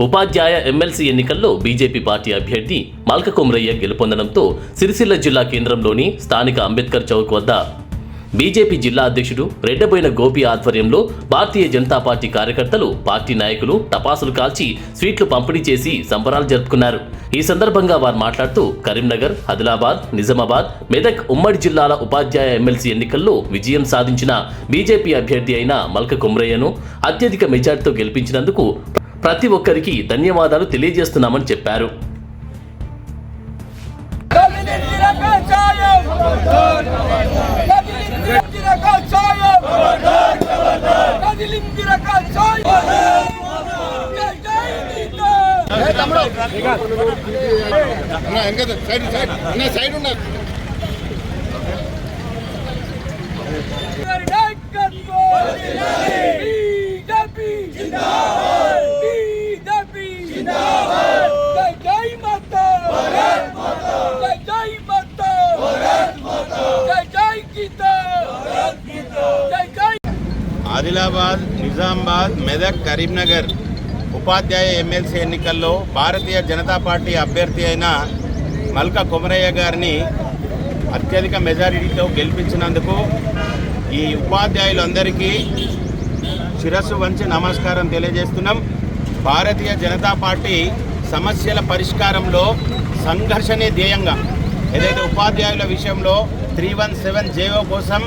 ఉపాధ్యాయ MLC ఎన్నికల్లో BJP party అభ్యర్థి మల్క కొమరయ్య గెలుపొందడంతో సిరిసిల్ల జిల్లా కేంద్రంలోని స్థానిక అంబేద్కర్ చౌక్ వద్ద బీజేపీ జిల్లా అధ్యక్షుడు రెడ్డబోయిన గోపి ఆధ్వర్యంలో భారతీయ జనతా పార్టీ కార్యకర్తలు పార్టీ నాయకులు టపాసులు కాల్చి స్వీట్లు పంపిణీ చేసి సంబరాలు జరుపుకున్నారు. ఈ సందర్భంగా వారు మాట్లాడుతూ కరీంనగర్ ఆదిలాబాద్ నిజామాబాద్ మెదక్ ఉమ్మడి జిల్లాల ఉపాధ్యాయ ఎమ్మెల్సీ ఎన్నికల్లో విజయం సాధించిన బీజేపీ అభ్యర్థి అయిన మల్క కుమ్రయ్యను అత్యధిక మెజార్టీతో గెలిపించినందుకు ప్రతి ఒక్కరికి ధన్యవాదాలు తెలియజేస్తున్నామని చెప్పారు. Side side. కదిలిందిర ఆదిలాబాద్ నిజామాబాద్ మెదక్ కరీంనగర్ ఉపాధ్యాయ ఎమ్మెల్సీ ఎన్నికల్లో భారతీయ జనతా పార్టీ అభ్యర్థి అయిన మల్క కొమరయ్య గారిని అత్యధిక మెజారిటీతో గెలిపించినందుకు ఈ ఉపాధ్యాయులందరికీ శిరస్సు వంచి నమస్కారం తెలియజేస్తున్నాం. భారతీయ జనతా పార్టీ సమస్యల పరిష్కారంలో సంఘర్షణే ధ్యేయంగా ఏదైతే ఉపాధ్యాయుల విషయంలో త్రీ వన్ సెవెన్ జేఓ కోసం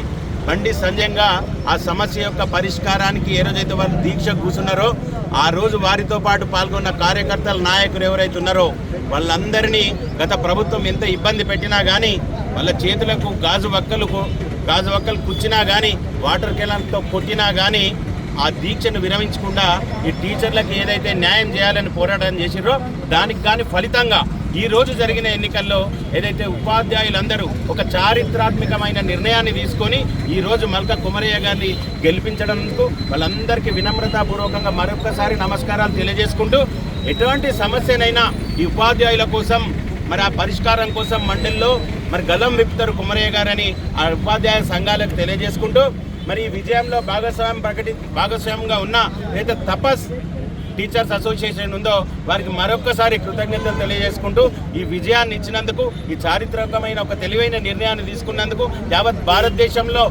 బండి సంజయంగా ఆ సమస్య యొక్క పరిష్కారానికి ఏ రోజైతే వాళ్ళు దీక్ష కూర్చున్నారో ఆ రోజు వారితో పాటు పాల్గొన్న కార్యకర్తల నాయకులు ఎవరైతే ఉన్నారో వాళ్ళందరినీ గత ప్రభుత్వం ఎంత ఇబ్బంది పెట్టినా కానీ వాళ్ళ చేతులకు గాజు వక్కలకు గాజు వక్కలు కుచ్చినా కానీ వాటర్ కెనాల్తో కొట్టినా కానీ ఆ దీక్షను విరమించకుండా ఈ టీచర్లకు ఏదైతే న్యాయం చేయాలని పోరాటం చేసిరో దానికి కానీ ఫలితంగా ఈ రోజు జరిగిన ఎన్నికల్లో ఏదైతే ఉపాధ్యాయులందరూ ఒక చారిత్రాత్మకమైన నిర్ణయాన్ని తీసుకొని ఈరోజు మల్క కుమరయ్య గారిని గెలిపించడంకు వాళ్ళందరికీ వినమ్రతాపూర్వకంగా మరొకసారి నమస్కారాలు తెలియజేసుకుంటూ ఎటువంటి సమస్యనైనా ఈ ఉపాధ్యాయుల కోసం మరి ఆ పరిష్కారం కోసం మండలిలో మరి గలం విప్పుతారు కుమరయ్య గారని ఆ ఉపాధ్యాయ సంఘాలకు తెలియజేసుకుంటూ మరి ఈ విజయంలో భాగస్వామ్యం ప్రకటి భాగస్వామ్యంగా ఉన్న లేదా తపస్ టీచర్స్ అసోసియేషన్ ఉందో వారికి మరొకసారి కృతజ్ఞతలు తెలియజేసుకుంటూ ఈ విజయాన్ని ఇచ్చినందుకు ఈ చారిత్రకమైన ఒక తెలివైన నిర్ణయాన్ని తీసుకున్నందుకు యావత్ భారతదేశంలో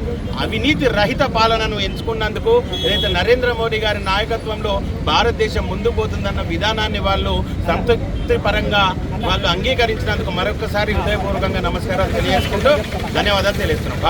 అవినీతి రహిత పాలనను ఎంచుకున్నందుకు ఏదైతే నరేంద్ర మోడీ గారి నాయకత్వంలో భారతదేశం ముందుకు పోతుందన్న విధానాన్ని వాళ్ళు సంతృప్తి పరంగా వాళ్ళు అంగీకరించినందుకు మరొకసారి హృదయపూర్వకంగా నమస్కారాలు తెలియజేసుకుంటూ ధన్యవాదాలు తెలియజేస్తున్నాం.